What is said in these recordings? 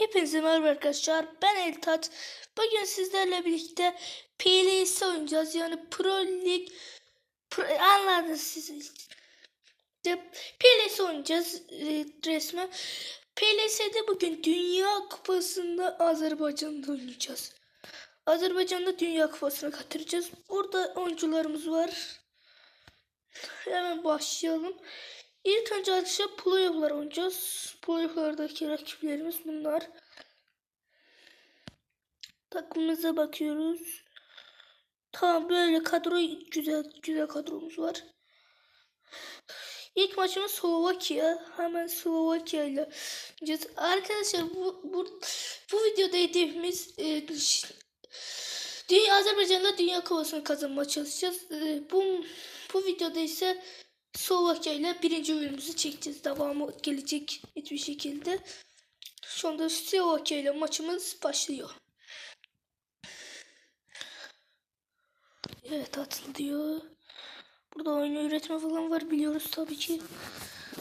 Hepinize merhaba arkadaşlar. Ben Eltat. Bugün sizlerle birlikte PLS oynayacağız. Yani Pro Lig Pro, anladınız siz. PLS oynayacağız e, resmen. PLS'de bugün Dünya Kupası'nda Azerbaycan'da oynayacağız. Azerbaycan'da Dünya Kupası'na katılacağız. Burada oyuncularımız var. Hemen başlayalım. İlk önce arkadaşlar playoff'lar oynayacağız. Playoff'lardaki rakiplerimiz bunlar. Takımımıza bakıyoruz. Tamam böyle kadro güzel güzel kadromuz var. İlk maçımız Slovakya. Hemen Slovakya ile. Arkadaşlar bu, bu, bu videoda hedefimiz e, Dünya Azerbaycan'da Dünya Kupası'nı kazanmaya çalışacağız. E, bu bu videoda ise Slovakya ile birinci oyunumuzu çekeceğiz. Devamı gelecek hiçbir şekilde. Şu anda Slovakya ile maçımız başlıyor. Evet atılıyor. Burada oyun üretme falan var biliyoruz tabii ki.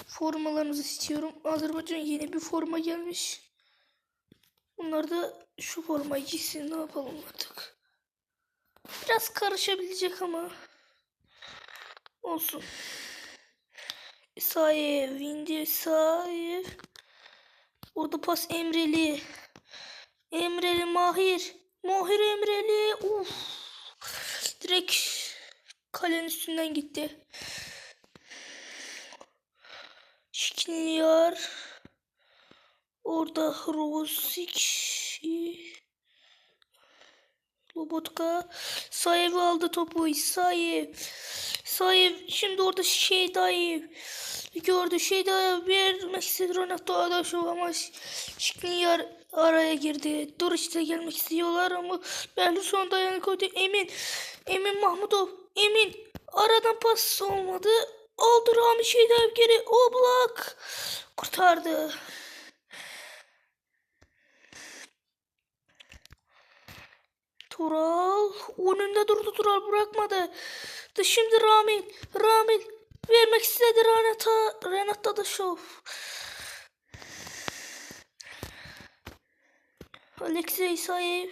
Formalarımızı istiyorum. Azerbaycan yeni bir forma gelmiş. Bunlar da şu formayı giysin ne yapalım artık. Biraz karışabilecek ama olsun. İsayev, Vindi İsayev. Orada pas Emreli. Emreli Mahir. Mahir Emreli. Uf. Direkt kalenin üstünden gitti. Şikniyar. Orada Rosik. Lobotka. Sayev aldı topu. İsayev. Sayev şimdi orada Şeydayev gördü. Şeydayev vermek istedi Renato Adaşov ama Şikniyar araya girdi. Doric gelmek istiyorlar ama Behlül son dayanık koydu. Emin. Emin Mahmudov. Emin. Aradan pas olmadı. Aldı Rami Şeydayev geri. Oblak. Kurtardı. Tural önünde durdu Tural bırakmadı. Şimdi Ramil, Ramil vermek istedi Renata, Renata da şov. Alexey Sayev.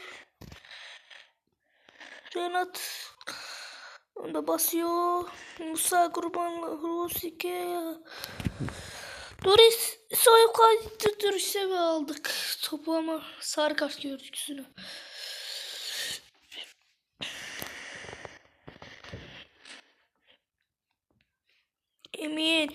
Renat onda basıyor. Musa Kurbanlı Rusike. Doris kaydı Doris'e ve aldık. Topu ama sarı kart gördük Emin,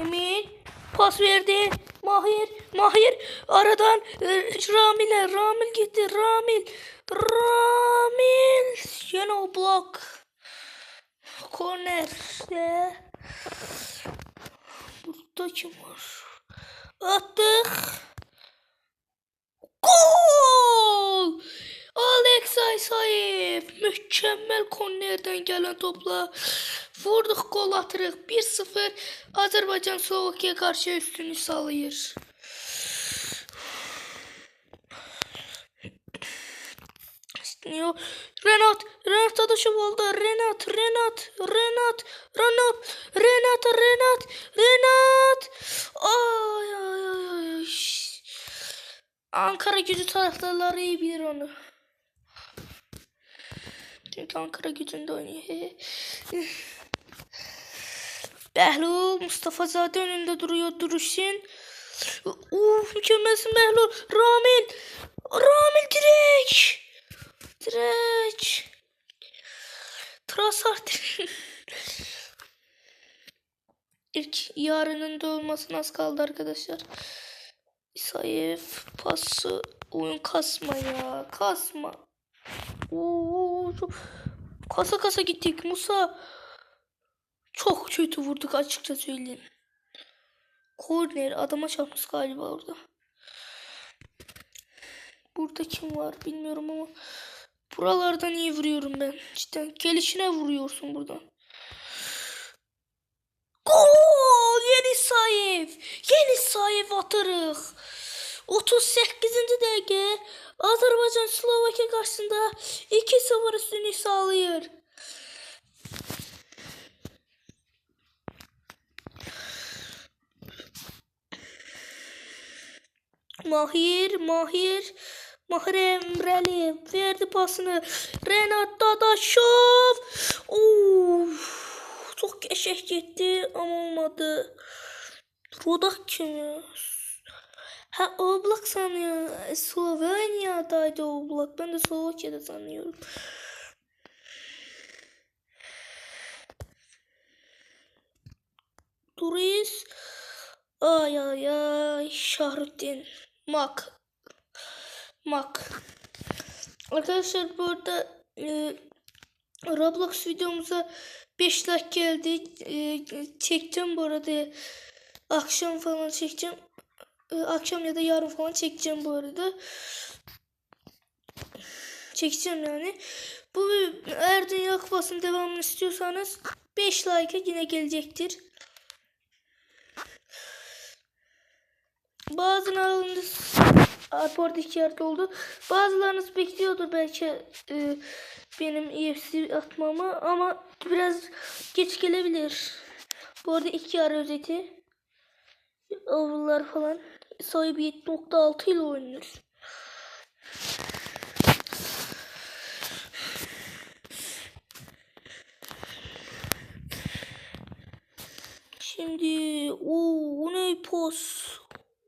Emin pas verdi. Mahir, Mahir aradan e, Ramil'e, Ramil gitti. Ramil, Ramil. Yine blok. Korner. Ve burada kim var? Attık. Gol! Alex Aysayev mükemmel kornerden gelen topla vurduk gol atırıq 1-0 Azerbaycan Slovakya karşı üstünü sağlayır. İsteniyor. Renat, Renat Adaşov oldu. Renat, Renat, Renat, Renat, Renat, Renat, Renat. Ay ay ay ay. Ankara gücü taraftarları iyi bilir onu. Çünkü Ankara gücünde oynuyor. Behlul Mustafa Zade önünde duruyor duruşun. Uf mükemmelsin Behlul. Ramil. Ramil direk. Direk. Trasar İlk yarının da az kaldı arkadaşlar. İsayev pası oyun kasma ya kasma. Oo. Kasa kasa gittik Musa. Çok kötü vurduk açıkça söyleyeyim. Korner adama çarpmış galiba orada. Burada kim var bilmiyorum ama buralardan iyi vuruyorum ben. Cidden gelişine vuruyorsun buradan. Gol! Yeni sahip. Yeni sahip atırıq. 38. dəqiqə Azərbaycan Slovakya qarşısında 2-0 üstünlük sağlayır. Mahir, Mahir, Mahir Emreli verdi pasını. Renat Dadaşov. Of, çok geçek gitti ama olmadı. Rodak kimi? Ha Oblak sanıyor. Slovenya'daydı Oblak. Ben de Slovakya'da sanıyorum. Turist. Ay ay ay. Şahrettin. Mak. Mak. Arkadaşlar burada e, Roblox videomuza 5 like geldi. E, çekeceğim bu arada. Akşam falan çekeceğim. E, akşam ya da yarın falan çekeceğim bu arada. Çekeceğim yani. Bu eğer Dünya devamını istiyorsanız 5 like'a yine gelecektir. Bazılarınız Arport iki yerde oldu. Bazılarınız bekliyordur belki e, benim EFC atmamı ama biraz geç gelebilir. Bu arada iki ara özeti. Over'lar falan. Sahibi 7.6 ile oynuyor. Şimdi o, o ne pos?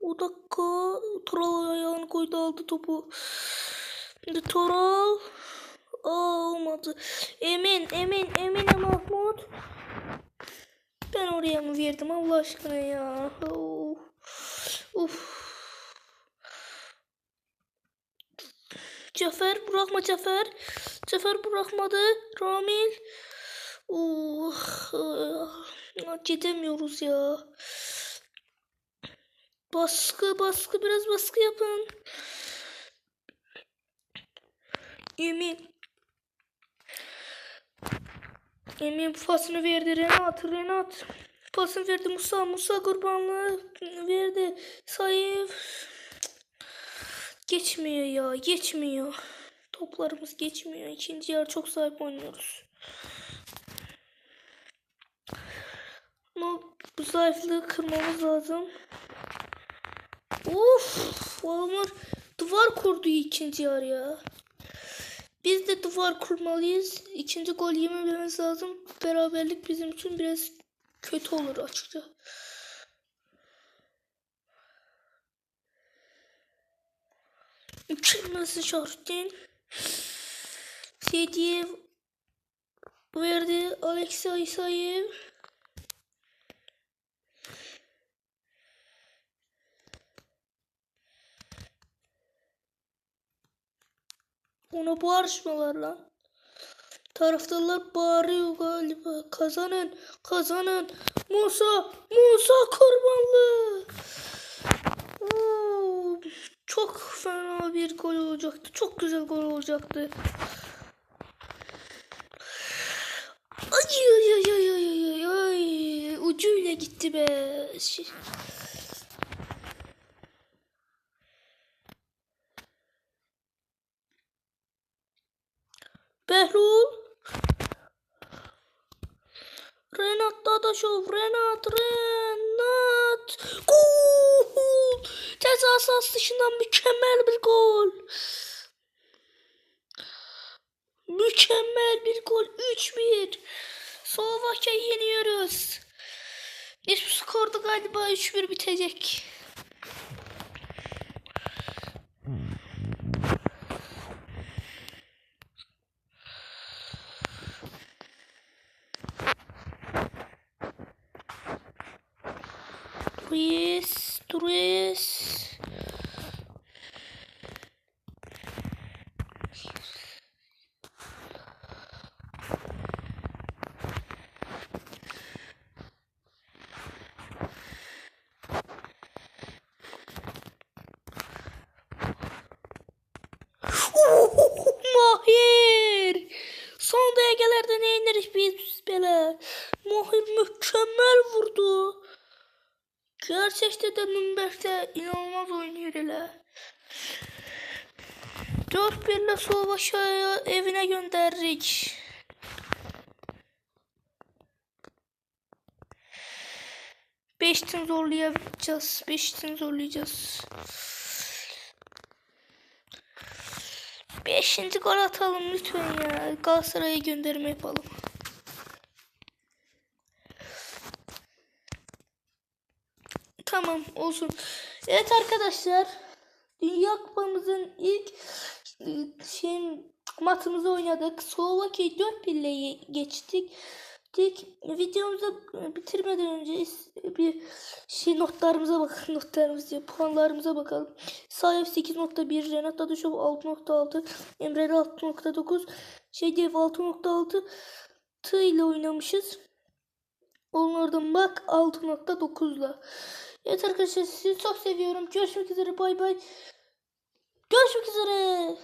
O dakika Toral ayağını koydu aldı topu. Şimdi Toral Aa, olmadı. Emin, Emin, Emine Mahmut. Ben oraya mı verdim Allah aşkına ya. Of. Uf. Cafer bırakma Cafer. Cafer bırakmadı. Ramil. Oh. Gidemiyoruz ya. Baskı baskı biraz baskı yapın. Emin. Emin pasını verdi Renat. Renat. Pasını verdi Musa. Musa kurbanlığı verdi. Sayıf. Geçmiyor ya. Geçmiyor. Toplarımız geçmiyor. İkinci yarı çok sahip oynuyoruz. Bu zayıflığı kırmamız lazım. Of, adamlar duvar kurdu ikinci yarıya. Biz de duvar kurmalıyız. İkinci gol yemememiz lazım. Beraberlik bizim için biraz kötü olur açıkça. Mükemmel Şarttin. Sediyev verdi. Alexey Isayev. Ona bağırışmalar lan. Taraftarlar bağırıyor galiba. Kazanın, kazanın. Musa, Musa kurbanlı. Oo, çok fena bir gol olacaktı. Çok güzel gol olacaktı. Ay ay ay ay ay ay ay. Ucuyla gitti be. Behlul. Renat Dadaşov. Renat. Renat. Gol. Ceza sahası dışından mükemmel bir gol. Mükemmel bir gol. 3-1. Slovakya'yı yeniyoruz. Bu skorda galiba 3-1 bitecek. Ruiz, Ruiz. seçti de Nürnberg'de inanılmaz oynuyor hele. 4 birle Slovakya'ya evine gönderdik. Beşten zorlayacağız. Beşten zorlayacağız. Beşinci gol atalım lütfen ya. Galatasaray'a gönderme yapalım. Tamam olsun. Evet arkadaşlar. Dünya Kupamızın ilk e, şeyin maçımızı oynadık. Slovakya 4 ile geçtik. Dik videomuzu bitirmeden önce bir şey notlarımıza bakın notlarımız diye puanlarımıza bakalım. Sayef 8.1, Renat Adışov 6.6, Emre 6.9, Şedev 6.6 Tığ ile oynamışız. Onlardan bak 6.9'la. Evet arkadaşlar sizi çok seviyorum. Görüşmek üzere bay bay. Görüşmek üzere.